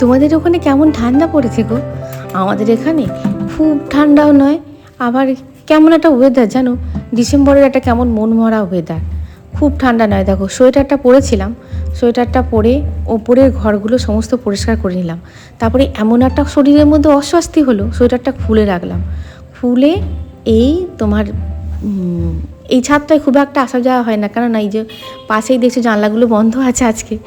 তোমাদের ওখানে কেমন ঠান্ডা পড়েছে গো? আমাদের এখানে খুব ঠান্ডাও নয়, আবার কেমন একটা ওয়েদার জানো? ডিসেম্বরের একটা কেমন মনমরা ওয়েদার খুব ঠান্ডা নয়, দেখো, সোয়েটারটা পরেছিলাম, সোয়েটারটা পরে ওপরের ঘরগুলো সমস্ত পরিষ্কার করে নিলাম। তারপরে এমন একটা শরীরের মধ্যে অস্বস্তি হলো, সোয়েটারটা খুলে রাখলাম। খুলে এই তোমার এই ছাদটায় খুব একটা আসা যাওয়া হয় না। কারণ এই যে পাশেই দেখছি জানলাগুলো বন্ধ আছে আজকে।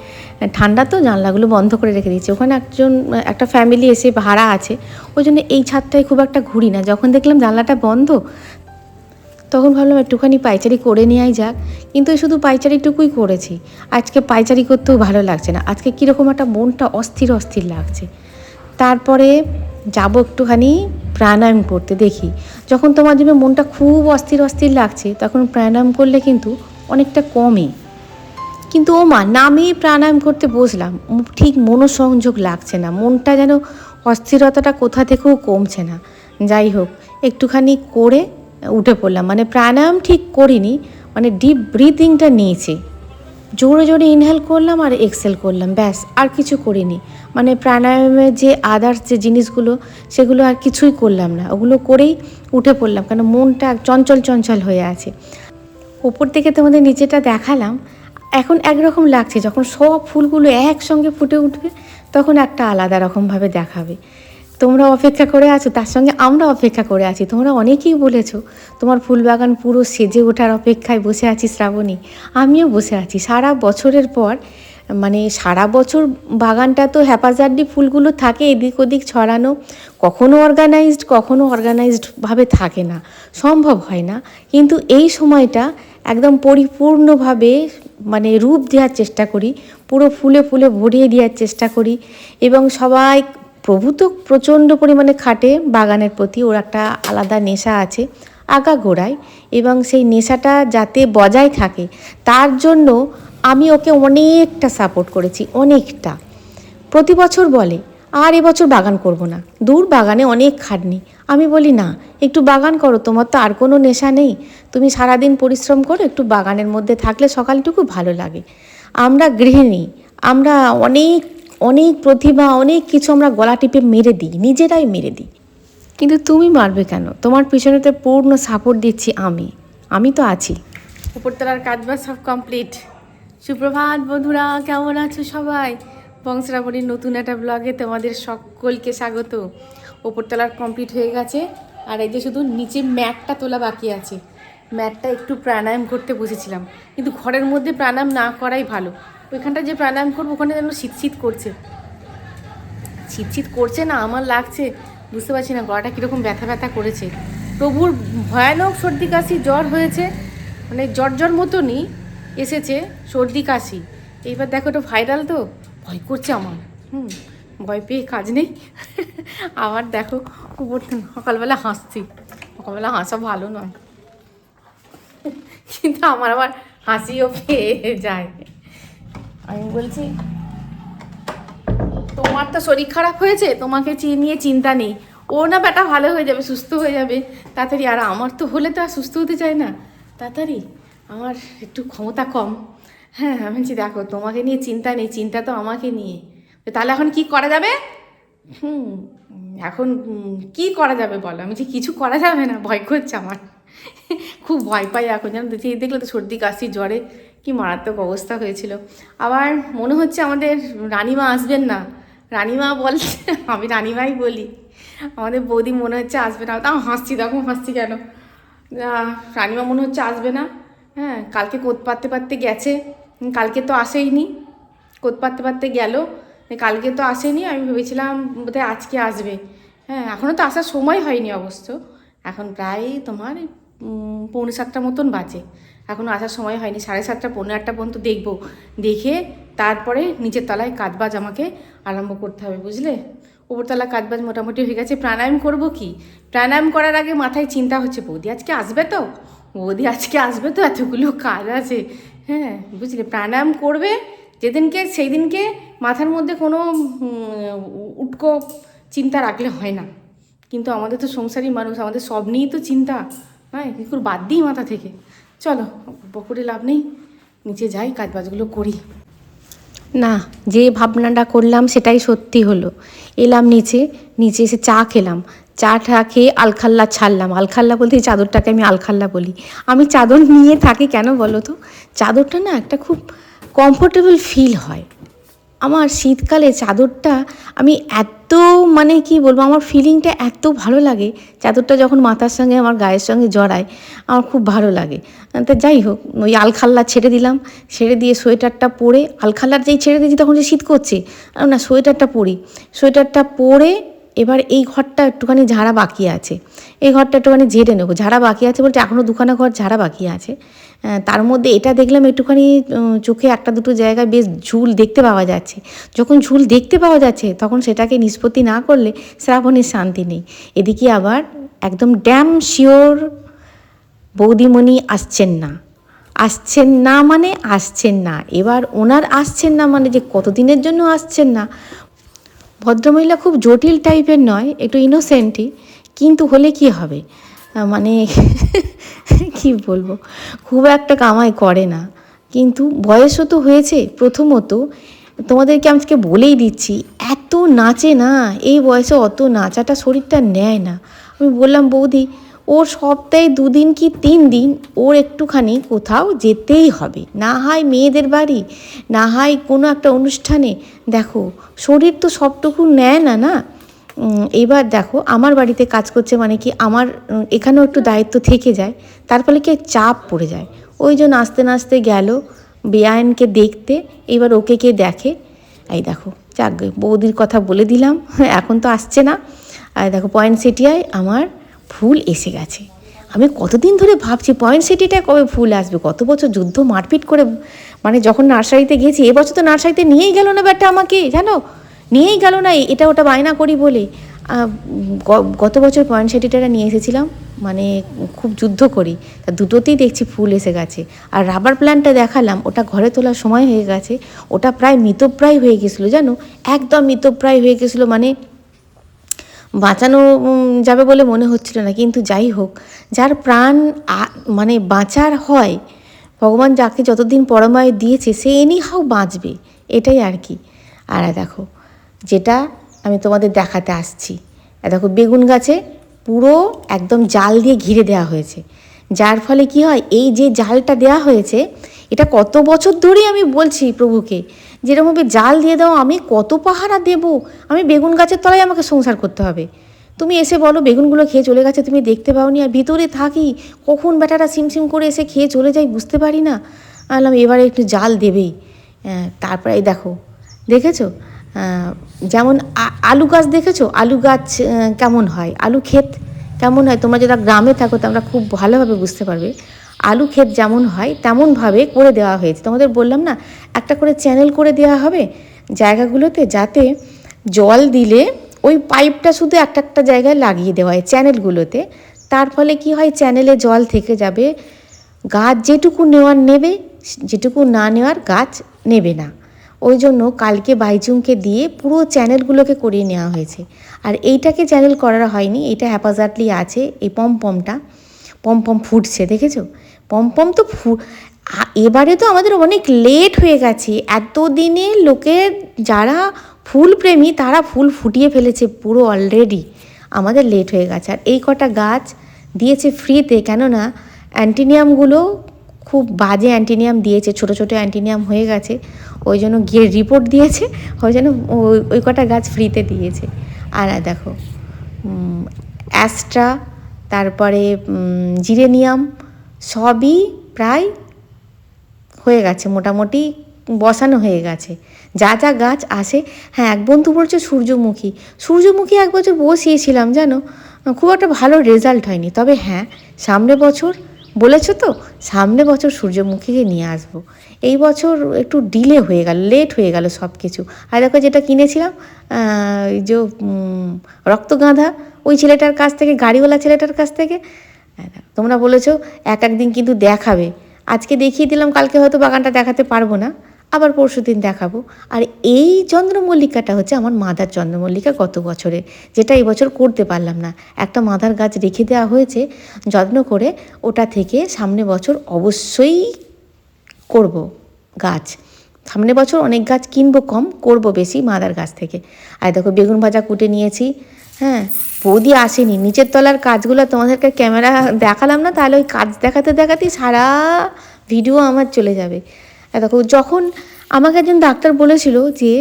ঠান্ডা তো, জানলাগুলো বন্ধ করে রেখে দিয়েছে। ওখানে একজন, একটা ফ্যামিলি এসে ভাড়া আছে। ওই জন্য এই ছাদটায় খুব একটা ঘুরি না। যখন দেখলাম জানলাটা বন্ধ, তখন ভাবলাম একটুখানি পাইচারি করে নেওয়াই যাক। কিন্তু শুধু পাইচারিটুকুই করেছি। আজকে পাইচারি করতেও ভালো লাগছে না। আজকে কীরকম একটা মনটা অস্থির অস্থির লাগছে। তারপরে যাব একটুখানি প্রাণায়াম করতে দেখি। যখন তোমার যেন মনটা খুব অস্থির অস্থির লাগছে, তখন প্রাণায়াম করলে কিন্তু অনেকটা কমে। কিন্তু ও মা নামেই প্রাণায়াম করতে বসলাম। ঠিক মনোসংযোগ লাগছে না। মনটা যেন অস্থিরতাটা কোথা থেকেও কমছে না। যাই হোক, একটুখানি করে উঠে পড়লাম। মানে প্রাণায়াম ঠিক করিনি মানে ডিপ ব্রিথিংটা নিয়েছি। জোরে জোরে ইনহেল করলাম আর এক্সেল করলাম, ব্যাস, আর কিছু করিনি। মানে প্রাণায়ামের যে আদার্স যে জিনিসগুলো, সেগুলো আর কিছুই করলাম না। ওগুলো করেই উঠে পড়লাম কারণ মনটা চঞ্চল চঞ্চল হয়ে আছে। ওপর থেকে তোমাদের নিচেটা দেখালাম, এখন একরকম লাগছে, যখন সব ফুলগুলো একসঙ্গে ফুটে উঠবে, তখন একটা আলাদা রকমভাবে দেখাবে। তোমরা অপেক্ষা করে আছো, তার সঙ্গে আমরা অপেক্ষা করে আছি। তোমরা অনেকেই বলেছ, তোমার ফুলবাগান পুরো সেজে ওঠার অপেক্ষায় বসে আছি শ্রাবণী। আমিও বসে আছি। সারা বছরের পর মানে সারা বছর বাগানটা তো হ্যাপাজার্ডি ফুলগুলো থাকে, এদিক ওদিক ছড়ানো, কখনো অর্গানাইজড কখনো অর্গানাইজডভাবে থাকে না। সম্ভব হয় না। কিন্তু এই সময়টা একদম পরিপূর্ণভাবে মানে রূপ দেওয়ার চেষ্টা করি, পুরো ফুলে ফুলে ভরিয়ে দেওয়ার চেষ্টা করি এবং সবাই প্রভু তো প্রচণ্ড পরিমাণে খাটে, বাগানের প্রতি ওর একটা আলাদা নেশা আছে, আগা গোড়ায়। এবং সেই নেশাটা যাতে বজায় থাকে, তার জন্য আমি ওকে অনেকটা সাপোর্ট করেছি, অনেকটা। প্রতি বছর বলে, আর এবছর বাগান করব না। দূর বাগানে অনেক খাটনি। আমি বলি, না, একটু বাগান করো, তোমার তো আর কোনো নেশা নেই। তুমি সারাদিন পরিশ্রম করো, একটু বাগানের মধ্যে থাকলে সকালটুকু ভালো লাগে। আমরা গৃহিণী, আমরা অনেক অনেক প্রতিভা, অনেক কিছু আমরা গলা টিপে মেরে দিই, নিজেরাই মেরে দিই। কিন্তু তুমি মারবে কেন? তোমার পিছনেতে পূর্ণ সাপোর্ট দিচ্ছি আমি। আমি তো আছি। উপরতলার কাজ বাজ সব কমপ্লিট সুপ্রভাত বন্ধুরা, কেমন আছো সবাই? বংশরাবণীর নতুন একটা ব্লগে তোমাদের সকলকে স্বাগত। ওপরতলার কমপ্লিট হয়ে গেছে। আর এই যে শুধু নিচে ম্যাটটা তোলা বাকি আছে। ম্যাটটা একটু প্রাণায়াম করতে বসেছিলাম। কিন্তু ঘরের মধ্যে প্রাণায়াম না করাই ভালো। ওইখানটা যে প্রাণায়াম করব, ওখানে যেন শীত শীত করছে। শীত শীত করছে না, আমার লাগছে। বুঝতে পারছি না, গলাটা কীরকম ব্যথা ব্যথা করেছে। প্রভুর ভয়ানক সর্দি কাশি জ্বর হয়েছে মানে জ্বর জ্বর মতনই এসেছে সর্দি কাশি। এইবার দেখো, এটা ভাইরাল তো, ভয় করছে আমার। হুম, ভয় পেয়ে কাজ নেই। আবার দেখো, উপর সকালবেলা হাসছি। সকালবেলা হাসা ভালো নয়। কিন্তু আমার আবার হাসিও পেয়ে যায়। আমি বলছি, তোমার তো শরীর খারাপ হয়েছে, তোমাকে নিয়ে চিন্তা নেই। ও না বেটা ভালো হয়ে যাবে, সুস্থ হয়ে যাবে। তাড়াতাড়ি, আর আমার তো হলে তো আর সুস্থ হতে চায় না। তাড়াতাড়ি, আমার একটু ক্ষমতা কম। হ্যাঁ আমি বলছি, দেখো, তোমাকে নিয়ে চিন্তা নেই, চিন্তা তো আমাকে নিয়ে। তাহলে এখন কি করা যাবে? হুম, এখন কি করা যাবে বলো? আমি যে কিছু করা যাবে না, ভয় করছে আমার। খুব ভয় পাই এখন যেন দেখি দেখলে তো সর্দি কাশি, জ্বরে। কি মারাত্মক অবস্থা হয়েছিল। আবার মনে হচ্ছে আমাদের রানিমা আসবেন না। রানিমা বলছে, আমি রানিমাই বলি। আমাদের বৌদি মনে হচ্ছে আসবে না। তাও হাসছি, দেখো হাসছি কেন? রানিমা মনে হচ্ছে আসবে না। হ্যাঁ কালকে কোত পারতে পারতে গেছে। কালকে তো আসেইনি। কোত পারতে পারতে গেল। কালকে তো আসেনি, আমি ভেবেছিলাম বোধহয় আজকে আসবে। হ্যাঁ এখনও তো আসার সময় হয়নি অবশ্য। এখন প্রায় তোমার পৌনে সাতটা মতন বাজে। এখনও আসার সময় হয়নি। সাড়ে সাতটা পনেরো আটটা পর্যন্ত দেখব। দেখে তারপরে নিচের তলায় কাজবাজ আমাকে আরম্ভ করতে হবে, বুঝলে? উপরতলা কাজবাজ মোটামুটি হয়ে গেছে। প্রাণায়াম করব কি? প্রাণায়াম করার আগে মাথায় চিন্তা হচ্ছে, বৌদি আজকে আসবে তো? বৌদি আজকে আসবে তো? এতগুলো কাজ আছে। হ্যাঁ বুঝলে? প্রাণায়াম করবে, যেদিনকে সেই দিনকে মাথার মধ্যে কোনো উটকো চিন্তা রাখলে হয় না। কিন্তু আমাদের তো সংসারী মানুষ, আমাদের সব নিয়েই তো চিন্তা। হ্যাঁ কি করে বাদ দিই মাথা থেকে। চলো পুকুরে লাভ নেই। নিচে যাই, কাজবাজগুলো করি। না, যে ভাবনাটা করলাম সেটাই সত্যি হলো। এলাম নিচে নিচে এসে চা খেলাম। চা ঠা খেয়ে আলখাল্লা ছাড়লাম। আলখাল্লা বলতে এই চাদরটাকে আমি আলখাল্লা বলি। আমি চাদর নিয়ে থাকি কেন বলো তো? চাদরটা না একটা খুব কমফোর্টেবল ফিল হয়। আমার শীতকালে চাদরটা আমি এত মানে কি বলব, আমার ফিলিংটা এত ভালো লাগে। চাদরটা যখন মাথার সঙ্গে, আমার গায়ের সঙ্গে জড়ায়, আমার খুব ভালো লাগে। তা যাই হোক, ওই আলখাল্লা ছেড়ে দিলাম। ছেড়ে দিয়ে সোয়েটারটা পরে, আলখাল্লার যেই ছেড়ে দিয়েছি তখন যে শীত করছে না, সোয়েটারটা পরি। সোয়েটারটা পরে এবার এই ঘরটা একটুখানি ঝাড়া বাকি আছে। এই ঘরটা একটুখানি ঝেড়ে নেব। ঝাড়া বাকি আছে বলতে এখনও দুখানা ঘর ঝাড়া বাকি আছে। তার মধ্যে এটা দেখলাম একটুখানি চোখে একটা দুটো জায়গায় বেশ ঝুল দেখতে পাওয়া যাচ্ছে। যখন ঝুল দেখতে পাওয়া যাচ্ছে, তখন সেটাকে নিষ্পত্তি না করলে শ্রাবণের শান্তি নেই। এদিকে আবার একদম ড্যাম শিওর বৌদিমণি আসছেন না। আসছেন না মানে আসছেন না। এবার ওনার আসছেন না মানে যে কতদিনের জন্য আসছেন না ভদ্রমহিলা খুব জটিল টাইপের নয়, একটু ইনোসেন্টই কিন্তু হলে কি হবে? মানে কি বলব? খুব একটা কামাই করে না। কিন্তু বয়সও তো হয়েছে, প্রথমত। তোমাদেরকে আজকে বলেই দিচ্ছি, এত নাচে না, এই বয়সে অত নাচাটা শরীরটা নেয় না। আমি বললাম, বৌদি ওর সপ্তাহে দুদিন কি তিন দিন? ওর একটুখানি কোথাও যেতেই হবে। না হয় মেয়েদের বাড়ি, না হয় কোনো একটা অনুষ্ঠানে। দেখো, শরীর তো সবটুকু নেয় না না? এবার দেখো, আমার বাড়িতে কাজ করছে মানে কি আমার এখানেও একটু দায়িত্ব থেকে যায়, তার ফলে কি চাপ পড়ে যায়। ওই জন্য আস্তে নাস্তে গেল বেআইনকে দেখতে, এবার ওকে কে দেখে। এই দেখো, যাক বৌদির কথা বলে দিলাম, এখন তো আসছে না। আর দেখো, পয়েন্ট সিটিয়ায় আমার ফুল এসে গেছে। আমি কতদিন ধরে ভাবছি, পয়েন্ট সিটিটায় কবে ফুল আসবে? কত বছর যুদ্ধ মারপিট করে মানে যখন নার্সারিতে গেছি এবছর তো নার্সারিতে নিয়েই গেল না ব্যাটা আমাকে, জানো? নিয়েই গেল না এটা ওটা বায়না করি বলে। গত বছর পয়েন্ট সিটিটা নিয়ে এসেছিলাম মানে খুব যুদ্ধ করি। তা দুটোতেই দেখছি ফুল এসে গেছে। আর রাবার প্ল্যান্টটা দেখালাম, ওটা ঘরে তোলার সময় হয়ে গেছে। ওটা প্রায় মৃতপ্রায় হয়ে গেছিল, জানো? একদম মৃতপ্রায় হয়ে গেছিল মানে বাঁচানো যাবে বলে মনে হচ্ছিল না। কিন্তু যাই হোক, যার প্রাণ মানে বাঁচার হয়, ভগবান যাকে যতদিন পরমায় দিয়েছে, সে এনি হাও বাঁচবে। এটাই আর কি। আর দেখো, যেটা আমি তোমাদের দেখাতে আসছি। দেখো, বেগুন গাছে পুরো একদম জাল দিয়ে ঘিরে দেওয়া হয়েছে। যার ফলে কি হয়, এই যে জালটা দেওয়া হয়েছে, এটা কত বছর ধরেই আমি বলছি প্রভুকে যেরকমভাবে জাল দিয়ে দাও, আমি কত পাহারা দেব? আমি বেগুন গাছের তলায় আমাকে সংসার করতে হবে। তুমি এসে বলো, বেগুনগুলো খেয়ে চলে গেছে, তুমি দেখতে পাওনি, আর ভিতরে থাকি। কখন বেটারা সিমসিম করে এসে খেয়ে চলে যাই বুঝতে পারি না। আলাম এবারে একটু জাল দেবেই। তারপরে এই দেখো, দেখেছ? যেমন আলু গাছ দেখেছ? আলু গাছ কেমন হয়? আলু ক্ষেত কেমন হয়? তোমরা যারা গ্রামে থাকো, তোমরা খুব ভালোভাবে বুঝতে পারবে। আলু ক্ষেত যেমন হয়, তেমনভাবে করে দেওয়া হয়েছে। তোমাদের বললাম না, একটা করে চ্যানেল করে দেওয়া হবে জায়গাগুলোতে যাতে জল দিলে ওই পাইপটা শুধু একটা একটা জায়গায় লাগিয়ে দেওয়া হয় চ্যানেলগুলোতে তার ফলে কি হয় চ্যানেলে জল থেকে যাবে, গাছ যেটুকু নেওয়ার নেবে, যেটুকু না নেওয়ার গাছ নেবে না। ওই জন্য কালকে বাইচুংকে দিয়ে পুরো চ্যানেলগুলোকে করিয়ে নেওয়া হয়েছে। আর এইটাকে চ্যানেল করা হয়নি, এটা হ্যাপাজার্টলি আছে, এই পমপমটা পমপম ফুটছে, দেখেছ? পমপম তো ফু এবারে তো আমাদের অনেক লেট হয়ে গেছে। এতদিনে লোকের যারা ফুল প্রেমী তারা ফুল ফুটিয়ে ফেলেছে পুরো অলরেডি আমাদের লেট হয়ে গেছে। আর এই কটা গাছ দিয়েছে ফ্রিতে কেননা অ্যান্টিনিয়ামগুলো খুব বাজে অ্যান্টিনিয়াম দিয়েছে, ছোট ছোট অ্যান্টিনিয়াম হয়ে গেছে। ওই জন্য গিয়ে রিপোর্ট দিয়েছে, ওই জন্য ওই কটা গাছ ফ্রিতে দিয়েছে। আর দেখো অ্যাস্ট্রা তারপরে জিরেনিয়াম, সবই প্রায় হয়ে গেছে, মোটামুটি বসানো হয়ে গেছে। যা যা গাছ আসে হ্যাঁ এক বন্ধু বলছে সূর্যমুখী। সূর্যমুখী এক বছর বসিয়েছিলাম, জানো? খুব একটা ভালো রেজাল্ট হয়নি। তবে হ্যাঁ সামনে বছর, বলেছ তো? সামনে বছর সূর্যমুখীকে নিয়ে আসব। এই বছর একটু ডিলে হয়ে গেল লেট হয়ে গেল সব কিছু আর দেখো যেটা কিনেছিলাম যে রক্তগাঁধা ওই ছেলেটার কাছ থেকে, গাড়িওয়ালা ছেলেটার কাছ থেকে? তোমরা বলেছ, এক একদিন কিন্তু দেখাবে। আজকে দেখিয়ে দিলাম, কালকে হয়তো বাগানটা দেখাতে পারব না। আবার পরশু দিন দেখাবো। আর এই চন্দ্রমল্লিকাটা হচ্ছে আমার মাদার চন্দ্রমল্লিকা গত বছরে, যেটা এই বছর করতে পারলাম না। একটা মাদার গাছ রেখে দেওয়া হয়েছে, যত্ন করে ওটা থেকে সামনে বছর অবশ্যই করব গাছ। সামনে বছর অনেক গাছ কিনবো কম, করব বেশি মাদার গাছ থেকে। আর দেখো, বেগুন ভাজা কুটে নিয়েছি হ্যাঁ? বৌদি আসেনি। নিচের তলার কাজগুলো তোমাদেরকে ক্যামেরা দেখালাম না, তাহলে ওই কাজ দেখাতে দেখাতেই সারা ভিডিও আমার চলে যাবে। দেখো, যখন আমাকে একজন ডাক্তার বলেছিল যে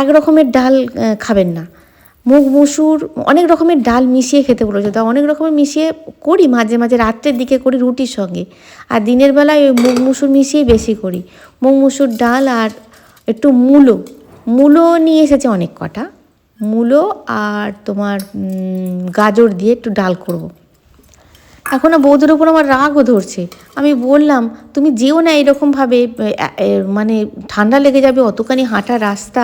এক রকমের ডাল খাবেন না। মুগ মুসুর, অনেক রকমের ডাল মিশিয়ে খেতে বলেছে। তা অনেক রকমের মিশিয়ে করি, মাঝে মাঝে রাত্রের দিকে করি রুটির সঙ্গে। আর দিনের বেলায় ওই মুগ মুসুর মিশিয়ে বেশি করি। মুগ মুসুর ডাল আর একটু মূলো। মূলো নিয়ে এসেছে অনেক কটা। মূলো আর তোমার গাজর দিয়ে একটু ডাল করব। এখনও বৌদের উপর আমার রাগও ধরছে। আমি বললাম, তুমি যেও না এরকমভাবে মানে ঠান্ডা লেগে যাবে, অতখানি হাঁটা রাস্তা।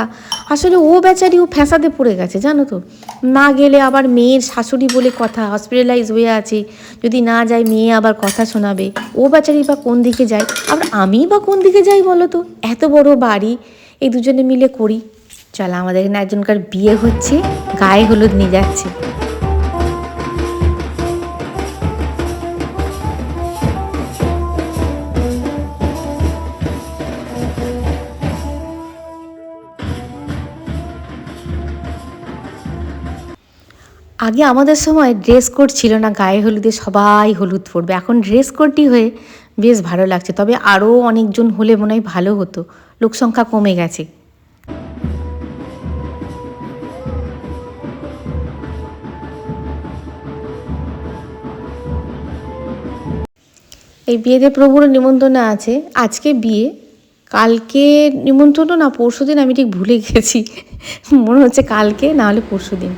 আসলে ও বেচারি ও ফ্যাসাদে পড়ে গেছে, জানো তো। না গেলে আবার মেয়ের শাশুড়ি বলে কথা হসপিটালাইজ হয়ে আছে। যদি না যায়, মেয়ে আবার কথা শোনাবে। ও বেচারি বা কোন দিকে যায়? আবার আমি বা কোন দিকে যাই বলো তো? এত বড় বাড়ি, এই দুজনে মিলে করি। চলো, আমাদের এখানে একজনকার বিয়ে হচ্ছে, গায়ে হলুদ নিয়ে যাচ্ছে। আগে আমাদের সময় ড্রেস কোড ছিল না, গায়ে হলুদে সবাই হলুদ পরবে। এখন ড্রেস কোডটি হয়ে বেশ ভালো লাগছে। তবে আরও অনেকজন হলে মনে হয় ভালো হতো। লোকসংখ্যা কমে গেছে। এই বিয়েতে প্রভুর নিমন্ত্রণ আছে। আজকে বিয়ে। কালকে নিমন্ত্রণ না পরশু দিন আমি ঠিক ভুলে গেছি। মনে হচ্ছে কালকে, না হলে পরশু দিন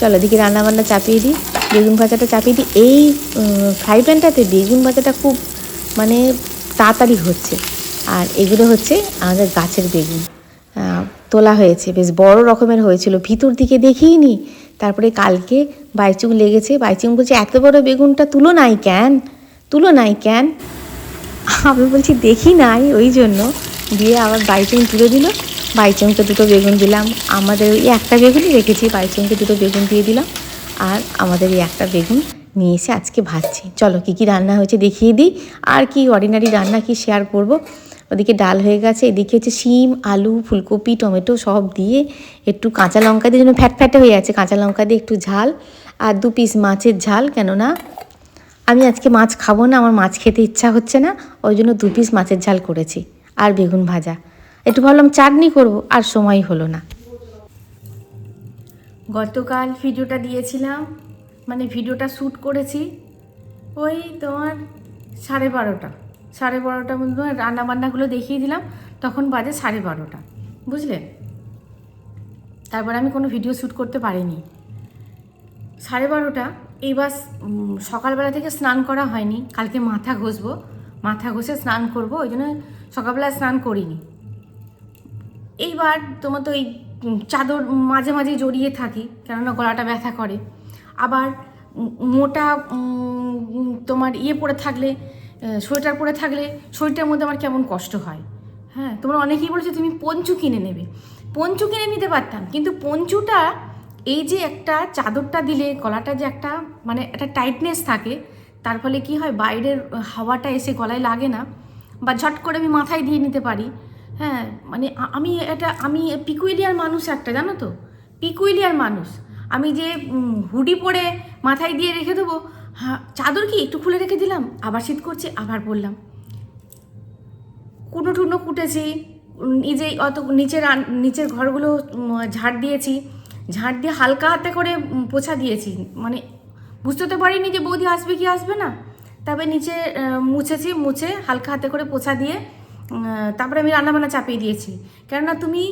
চলো দিকে রান্নাবান্না চাপিয়ে দিই, বেগুন ভাজাটা চাপিয়ে দিই। এই ফ্রাই প্যানটাতে বেগুন ভাজাটা খুব মানে তাড়াতাড়ি হচ্ছে। আর এগুলো হচ্ছে আমাদের গাছের বেগুন। তোলা হয়েছে। বেশ বড় রকমের হয়েছিল। ভিতর দিকে দেখিনি। তারপরে কালকে বাইচুং লেগেছে। বাইচুং বলছে, এত বড় বেগুনটা তুলো নাই কেন? তুলো নাই কেন? আমি বলছি দেখি নাই, ওই জন্য। দিয়ে আবার বাইচুং তুলে দিল। বাইচুংকে দুটো বেগুন দিলাম। আমাদের ওই একটা বেগুনই রেখেছি, বাইচুংকে দুটো বেগুন দিয়ে দিলাম। আর আমাদের এই একটা বেগুন নিয়ে এসে আজকে ভাজছি। চলো, কী কী রান্না হয়েছে দেখিয়ে দিই। আর কি অর্ডিনারি রান্না কি শেয়ার করব? ওদিকে ডাল হয়ে গেছে, এদিকে হচ্ছে শিম, আলু, ফুলকপি, টমেটো সব দিয়ে একটু কাঁচা লঙ্কা দিয়ে যেন ফ্যাট ফ্যাটে হয়ে যাচ্ছে কাঁচা লঙ্কা দিয়ে একটু ঝাল। আর দু পিস মাছের ঝাল, কেননা আমি আজকে মাছ খাব না, আমার মাছ খেতে ইচ্ছা হচ্ছে না, ওই জন্য দু পিস মাছের ঝাল করেছি, আর বেগুন ভাজা। একটু ভাবলাম চাটনি করব, আর সময় হলো না। গতকাল ভিডিওটা দিয়েছিলাম মানে ভিডিওটা শ্যুট করেছি, ওই তোমার সাড়ে বারোটা সাড়ে বারোটা মধ্যে রান্না বান্নাগুলো দেখিয়ে দিলাম, তখন বাজে সাড়ে বারোটা, বুঝলে? তারপর আমি কোনো ভিডিও শ্যুট করতে পারিনি। সাড়ে বারোটা এইবার সকালবেলা থেকে স্নান করা হয়নি। কালকে মাথা ঘষবো। মাথা ঘষে স্নান করব, ওই জন্য সকালবেলা স্নান করিনি। এইবার তোমার তো এই চাদর মাঝে মাঝে জড়িয়ে থাকি, কেননা গলাটা ব্যথা করে। আবার মোটা তোমার ইয়ে পরে থাকলে সোয়েটার পরে থাকলে শরীরটার মধ্যে আমার কেমন কষ্ট হয়। হ্যাঁ তোমরা অনেকেই বলেছ তুমি পঞ্চু কিনে নেবে। পঞ্চু কিনে নিতে পারতাম, কিন্তু পঞ্চুটা এই যে একটা চাদরটা দিলে, গলাটা যে একটা মানে একটা টাইটনেস থাকে, তার ফলে কি হয়, বাইরের হাওয়াটা এসে গলায় লাগে না বা ঝট করে আমি মাথায় দিয়ে নিতে পারি। হ্যাঁ মানে আমি এটা, আমি পিকুইলিয়ার মানুষ একটা, জানো তো? পিকুইলিয়ার মানুষ। আমি যে হুডি পরে মাথায় দিয়ে রেখে দেবো হ্যাঁ চাদর কি একটু খুলে রেখে দিলাম, আবার শীত করছে, আবার পরলাম। কুনো টুনো কুটেছি নিজেই অত নিচের নিচের ঘরগুলো ঝাড় দিয়েছি ঝাড় দিয়ে হালকা হাতে করে পোছা দিয়েছি। মানে বুঝতে তো পারিনি যে বৌদি আসবে কি আসবে না। তবে নিচে মুছেছি, মুছে হালকা হাতে করে পোছা দিয়ে তারপরে আমি রান্নাবান্না চাপিয়ে দিয়েছি। কেননা তুমি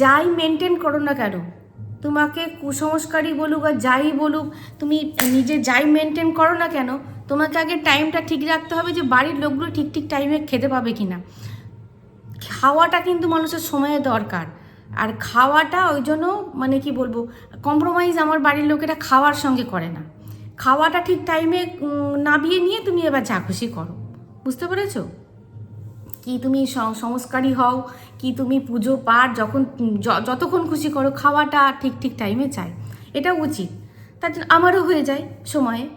যাই মেনটেন করো না কেন, তোমাকে কুসংস্কারই বলুক আর যাই বলুক, তুমি নিজে যাই মেনটেন করো না কেন, তোমাকে আগে টাইমটা ঠিক রাখতে হবে যে বাড়ির লোকগুলো ঠিক ঠিক টাইমে খেতে পাবে কি না খাওয়াটা কিন্তু মানুষের সময়ে দরকার। আর খাওয়াটা ওই জন্য মানে কি বলব কম্প্রোমাইজ আমার বাড়ির লোকেরা খাওয়ার সঙ্গে করে না। খাওয়াটা ঠিক টাইমে নাবিয়ে নিয়ে তুমি এবার যা খুশি করো। বুঝতে পেরেছ? কি তুমি সংস্কারী হও, কি তুমি পুজো পাঠ, যখন যতক্ষণ খুশি করো, খাওয়াটা ঠিক ঠিক টাইমে চাই। এটা উচিত। তার জন্য আমারও হয়ে যায় সময়ে।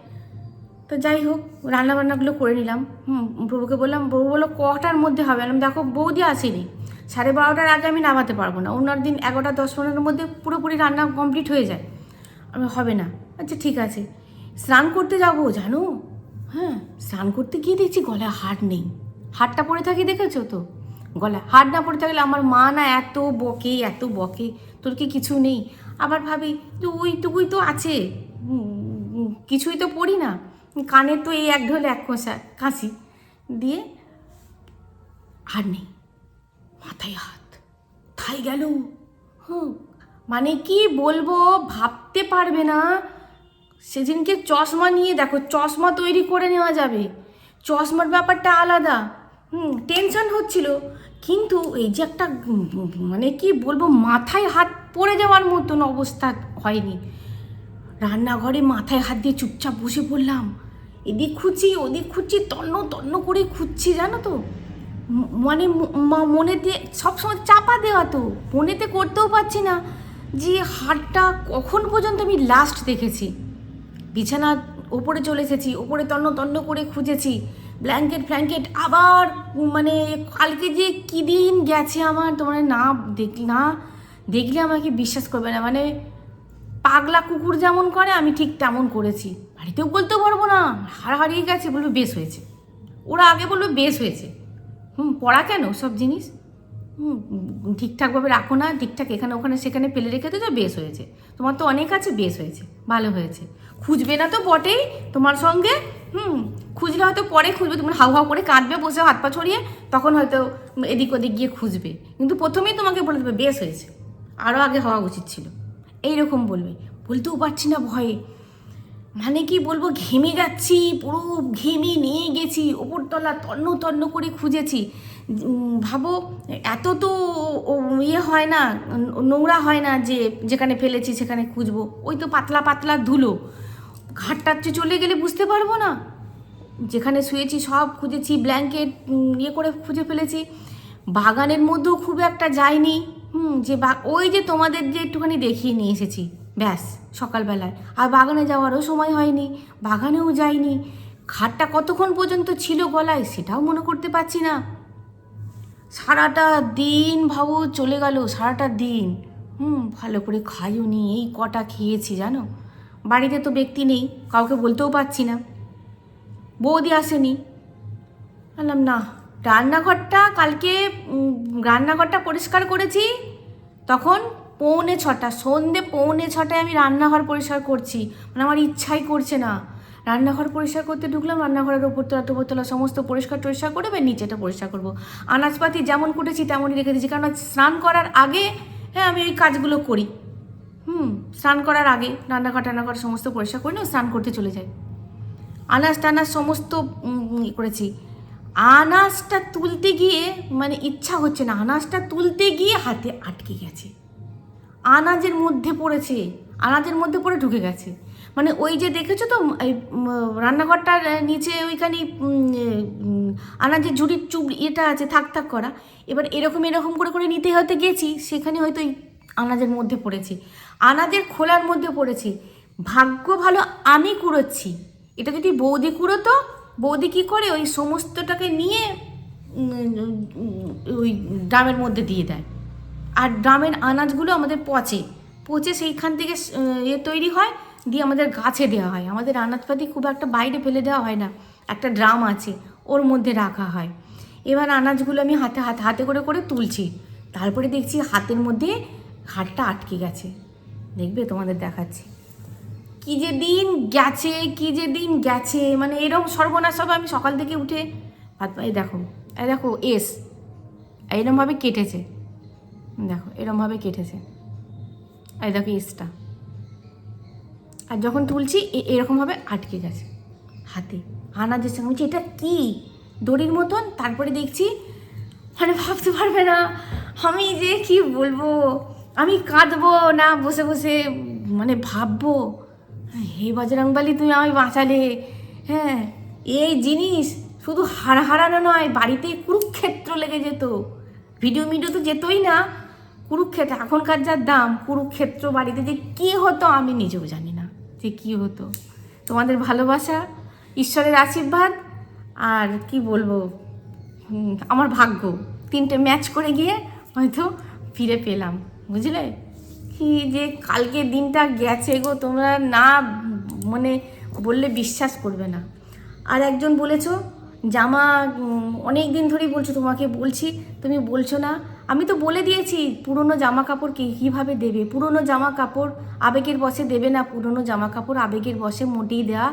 তো যাই হোক রান্না বান্নাগুলো করে নিলাম। হুম, প্রভুকে বললাম বউ বলল, কটার মধ্যে হবে? আমি দেখো, বৌদি আসেনি। সাড়ে বারোটার আগে আমি নামাতে পারব না। অন্যার দিন এগারোটা, দশ, পনেরোর মধ্যে পুরোপুরি রান্না কমপ্লিট হয়ে যায়। আমি হবে না। আচ্ছা ঠিক আছে। স্নান করতে যাব, জানো? হ্যাঁ স্নান করতে গিয়ে দেখছি গলায় হাট নেই। হাটটা পরে থাকি, দেখেছ তো? গলা হাট না পড়ে থাকলে আমার মা না এত বকে এত বকে। তোর কি কিছু নেই? আবার ভাবি যে ওইটুকুই তো আছে। কিছুই তো পড়ি না। কানে তো এই এক ঢোল, এক কষা কাশি। দিয়ে আর নেই। মাথায় হাত। থাই গেল। হুম মানে কি বলব, ভাবতে পারবে না। সেদিনকে চশমা নিয়ে দেখো, চশমা তৈরি করে নেওয়া যাবে। চশমার ব্যাপারটা আলাদা। হুম টেনশন হচ্ছিল। কিন্তু এই যে একটা মানে কি বলব, মাথায় হাত পড়ে যাওয়ার মতন অবস্থা হয়নি। রান্নাঘরে মাথায় হাত দিয়ে চুপচাপ বসে পড়লাম। এদিক খুঁজছি ওদিক খুঁজছি তন্ন তন্ন করে খুঁজছি, জানো তো। মানে ম- ম- মনে দিয়ে সবসময় চাপা দেওয়া তো। মনেতে করতেও পারছি না যে হাটটা কখন পর্যন্ত আমি লাস্ট দেখেছি। বিছানার ওপরে চলে এসেছি, ওপরে তন্ন তন্ন করে খুঁজেছি ব্ল্যাঙ্কেট ফ্ল্যাঙ্কেট আবার মানে কালকে যে কী দিন গেছে আমার তোমার না দেখ না দেখলে আমাকে বিশ্বাস করবে না। মানে পাগলা কুকুর যেমন করে, আমি ঠিক তেমন করেছি। বাড়িতেও বলতে পারব না হার হারিয়ে গেছে বলবে বেশ হয়েছে। ওরা আগে বলবে বেশ হয়েছে। পড়া কেন সব জিনিস? হুম, ঠিকঠাকভাবে রাখো না, ঠিকঠাক এখানে, ওখানে, সেখানে ফেলে রেখে তো বেশ হয়েছে। তোমার তো অনেক আছে, বেশ হয়েছে, ভালো হয়েছে। খুঁজবে না তো বটেই তোমার সঙ্গে, হুম, খুঁজলে হয়তো পরে খুঁজবে, তোমার হাউ হাউ করে কাঁদবে, বসে হাত পা ছড়িয়ে, তখন হয়তো এদিক ওদিক গিয়ে খুঁজবে। কিন্তু প্রথমেই তোমাকে বলে দেবে, বেশ হয়েছে আরও আগে হওয়া উচিত ছিল। এইরকম বলবে, বলতেও পারছি না ভয়ে। মানে কি বলব, ঘেমে যাচ্ছি, পুরো ঘেমে নিয়ে গেছি, ওপরতলা তন্ন তন্ন করে খুঁজেছি। ভাবো, এত তো ইয়ে হয় না, নোংরা হয় না যে যেখানে ফেলেছি সেখানে খুঁজবো। ওই তো পাতলা পাতলা ধুলো। ঘাটটাচ্ছে চলে গেলে বুঝতে পারব না। যেখানে শুয়েছি সব খুঁজেছি, ব্ল্যাঙ্কেট ইয়ে করে খুঁজে ফেলেছি। বাগানের মধ্যেও খুব একটা যায়নি হুম, যে বা- ওই যে তোমাদের যে একটুখানি দেখিয়ে নিয়ে এসেছি। ব্যাস, সকালবেলায়। আর বাগানে যাওয়ারও সময় হয়নি, বাগানেও যাইনি। খাটটা কতক্ষণ পর্যন্ত ছিল গলায় সেটাও মনে করতে পারছি না। সারাটা দিন ভাবো চলে গেল, সারাটা দিন। হুম, ভালো করে খাইও নি, এই কটা খেয়েছি, জানো? বাড়িতে তো ব্যক্তি নেই, কাউকে বলতেও পারছি না। বৌদি আসেনি। বললাম, না, রান্নাঘরটা কালকে রান্নাঘরটা পরিষ্কার করেছি, তখন পৌনে ছটা, সন্ধে পৌনে ছটায় আমি রান্নাঘর পরিষ্কার করছি। মানে আমার ইচ্ছাই করছে না। রান্নাঘর পরিষ্কার করতে ঢুকলাম, রান্নাঘরের ওপর তোলা ওপরতলা টোপরতলা সমস্ত পরিষ্কার টরিষ্কার করে এবার নিচেটা পরিষ্কার করব। আনাজপাতি যেমন কুটেছি তেমনই রেখে দিয়েছি। কারণ স্নান করার আগে হ্যাঁ আমি ওই কাজগুলো করি। হুম, স্নান করার আগে রান্নাঘর টান্নাঘর সমস্ত পরিষ্কার করে নিয়ে স্নান করতে চলে যাই। আনাজ টানাজ সমস্ত করেছি। আনাজটা তুলতে গিয়ে মানে ইচ্ছা হচ্ছে না। আনাজটা তুলতে গিয়ে হাতে আটকে গেছে। আনাজের মধ্যে পড়েছে, আনাজের মধ্যে পড়ে ঢুকে গেছে। মানে ওই যে দেখেছ তো এই রান্নাঘরটার নিচে ওইখানে আনাজের ঝুড়ির চুপ এটা আছে, থাক থাক করা। এবার এরকম এরকম করে করে নিতে হয়তো গেছি, সেখানে হয়তো এই আনাজের মধ্যে পড়েছি। আনাজের খোলার মধ্যে পড়েছি। ভাগ্য ভালো, আমি কুড়োচ্ছি। এটা যদি বৌদি কুড়োতো, বৌদি কী করে ওই সমস্তটাকে নিয়ে ওই ড্রামের মধ্যে দিয়ে দেয়? আর ড্রামের আনাজগুলো আমাদের পচে। পচে সেইখান থেকে ইয়ে তৈরি হয়, দিয়ে আমাদের গাছে দেওয়া হয়। আমাদের আনাজপাতি খুব একটা বাইরে ফেলে দেওয়া হয় না। একটা ড্রাম আছে, ওর মধ্যে রাখা হয়। এবার আনাজগুলো আমি হাতে হাতে হাতে করে করে তুলছি। তারপরে দেখছি হাতের মধ্যে হাতটা আটকে গেছে। দেখবে তোমাদের দেখাচ্ছি। কি যে দিন গেছে, কি যে দিন গেছে মানে এরকম সর্বনাশ হবে আমি সকাল থেকে উঠে। এই দেখো দেখো, এস। এরমভাবে কেটেছে। দেখো, এরমভাবে কেটেছে। এই দেখো এসটা আর যখন তুলছি এরকমভাবে আটকে গেছে হাতে। আনাজের সঙ্গে বলছি, এটা কি? দড়ির মতন? তারপরে দেখছি মানে ভাবতে পারবে না। আমি যে কি বলব? আমি কাঁদবো না, বসে বসে মানে ভাববো। হে বজরংবালি, তুমি আমায় বাঁচালে। হ্যাঁ এই জিনিস শুধু হারা হারানো নয়, বাড়িতে কুরুক্ষেত্র লেগে যেত। ভিডিও মিডিও তো যেতই না। কুরুক্ষেত্র, এখনকার যা দাম, কুরুক্ষেত্র বাড়িতে যে কী হতো আমি নিজেও জানি না যে কী হতো। তোমাদের ভালোবাসা, ঈশ্বরের আশীর্বাদ আর কি বলব আমার ভাগ্য। তিনটে ম্যাচ করে গিয়ে হয়তো ফিরে পেলাম, বুঝলে? কি যে কালকে দিনটা গেছে গো, তোমরা না মানে বললে বিশ্বাস করবে না। আর একজন বলেছ, জামা অনেক দিন ধরেই বলছো তোমাকে, বলছি, তুমি বলছো না আমি তো বলে দিয়েছি, পুরনো জামা কাপড় কি কীভাবে দেবে? পুরনো জামা কাপড় আবেগের বসে দেবে না, পুরনো জামা কাপড় আবেগের বসে মোটেই দেওয়া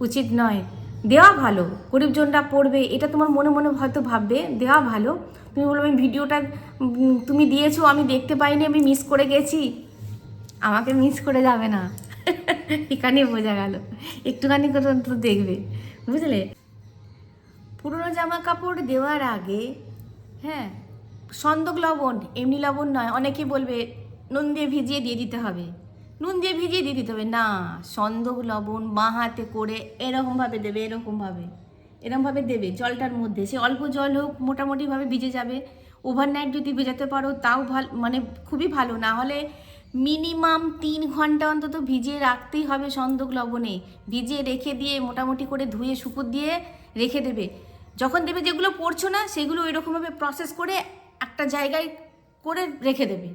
উচিত নয়। দেওয়া ভালো গরিবজনরা পড়বে, এটা তোমার মনে মনে হয়তো ভাববে, দেওয়া ভালো। তুমি বলবে, আমি ভিডিওটা তুমি দিয়েছ, আমি দেখতে পাইনি, আমি মিস করে গেছি। আমাকে মিস করে যাবে না। এখানে বোঝা গেল। একটুখানি করে দেখবে। বুঝলে? পুরনো জামা কাপড় দেওয়ার আগে হ্যাঁ সন্দক লবণ, এমনি লবণ নয়, অনেকে বলবে নুন দিয়ে ভিজিয়ে দিয়ে দিতে হবে। নুন দিয়ে ভিজিয়ে দিয়ে দিতে হবে। না, সন্দক লবণ বাঁ হাতে করে এরকমভাবে দেবে, এরকমভাবে এরকমভাবে দেবে জলটার মধ্যে। সে অল্প জল হোক, মোটামুটিভাবে ভিজে যাবে। ওভারনাইট যদি ভেজাতে পারো, তাও ভালো মানে খুবই ভালো। না হলে মিনিমাম তিন ঘণ্টা অন্তত ভিজিয়ে রাখতেই হবে সন্দক লবণে। ভিজিয়ে রেখে দিয়ে মোটামুটি করে ধুয়ে শুকুর দিয়ে রেখে দেবে। যখন দেবে যেগুলো পড়ছো না, সেগুলো ওইরকমভাবে প্রসেস করে একটা জায়গায় করে রেখে দেবে।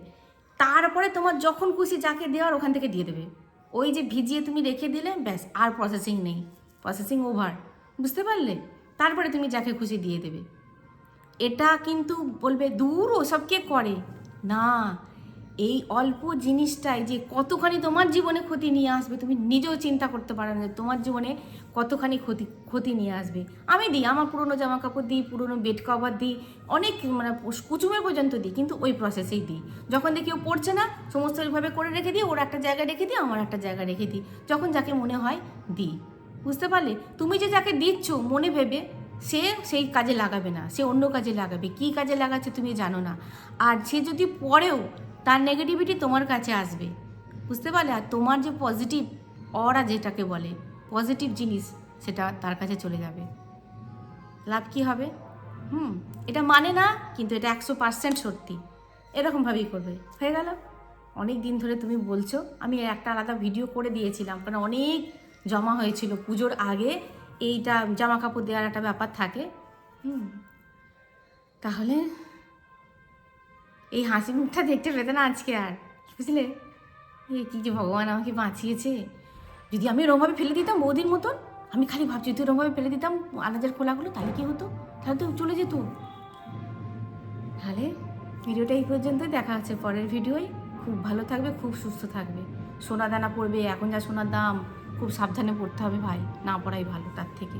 তারপরে তোমার যখন খুশি যাকে দেওয়ার ওখান থেকে দিয়ে দেবে। ওই যে ভিজিয়ে তুমি রেখে দিলে, ব্যাস, আর প্রসেসিং নেই। প্রসেসিং ওভার বুঝতে পারলে? তারপরে তুমি যাকে খুশি দিয়ে দেবে। এটা কিন্তু বলবে, দূর ওসব কে করে। না এই অল্প জিনিসটাই যে কতখানি তোমার জীবনে ক্ষতি নিয়ে আসবে, তুমি নিজেও চিন্তা করতে পারো না তোমার জীবনে কতখানি ক্ষতি ক্ষতি নিয়ে আসবে। আমি দিই, আমার পুরনো জামা কাপড় দিই, পুরনো বেড কভার দিই, অনেক মানে কুচুমে পর্যন্ত দিই, কিন্তু ওই প্রসেসেই দিই। যখন দেখি ও পড়ছে না, সমস্ত এইভাবে করে রেখে দিই, ওর একটা জায়গায় রেখে দিই, আমার একটা জায়গায় রেখে দিই। যখন যাকে মনে হয়, দিই। বুঝতে পারলে? তুমি যে যাকে দিচ্ছ, মনে ভেবে সে সেই কাজে লাগাবে না, সে অন্য কাজে লাগাবে। কি কাজে লাগাচ্ছে তুমি জানো না। আর সে যদি পড়েও তার নেগেটিভিটি তোমার কাছে আসবে। বুঝতে পারলে? আর তোমার যে পজিটিভ অরা যেটাকে বলে পজিটিভ জিনিস, সেটা তার কাছে চলে যাবে। লাভ কি হবে? হুম, এটা মানে না, কিন্তু এটা একশো পার্সেন্ট সত্যি। এরকমভাবেই করবে। হয়ে গেল। অনেক দিন ধরে তুমি বলছো, আমি একটা আলাদা ভিডিও করে দিয়েছিলাম, কারণ অনেক জমা হয়েছিল পুজোর আগে, এইটা জামা কাপড় দেওয়ার একটা ব্যাপার থাকে। হুম, তাহলে এই হাসি মুখটা দেখতে পেতে না আজকে আর। বুঝলে? এই কী যে ভগবান আমাকে বাঁচিয়েছে। যদি আমি এরমভাবে ফেলে দিতাম বৌদির মতন, আমি খালি ভাবছি তুই এরমভাবে ফেলে দিতাম আনাজের খোলাগুলো, তাহলে কি হতো? তাহলে তো চলে যেত। তাহলে ভিডিওটা এই পর্যন্তই, দেখা আছে পরের ভিডিওয়। খুব ভালো থাকবে, খুব সুস্থ থাকবে। সোনা দানা পড়বে, এখন যা সোনার দাম, খুব সাবধানে পড়তে হবে ভাই, না পড়াই ভালো তার থেকে।